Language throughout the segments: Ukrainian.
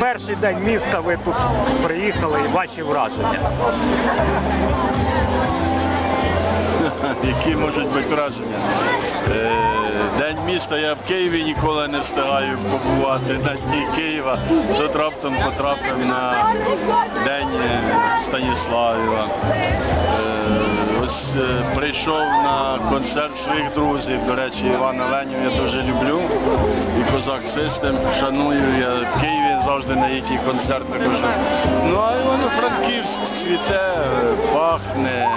перший день міста ви тут приїхали і ваші враження. Які можуть бути враження? Е, День міста я в Києві ніколи не встигаю побувати на дні Києва. Тут раптом потрапив на День е, Станіславіва. Прийшов на концерт своїх друзів. До речі, Івана Ленів я дуже люблю. І Козак Систем шаную. Я в Києві завжди на їхній концерт також. Ну а Івано-Франківськ цвіте, пахне.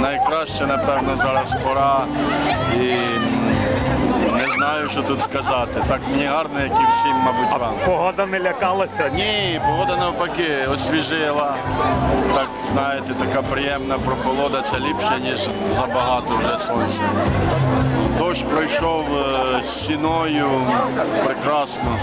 Найкраще, напевно, зараз пора. І що тут сказати. Так мені гарно, як і всім, мабуть, вам. Погода не лякалася? Ні, погода навпаки освіжила. Так, знаєте, така приємна прохолода, це ліпше, ніж забагато вже сонця. Дощ пройшов е, стіною прекрасно.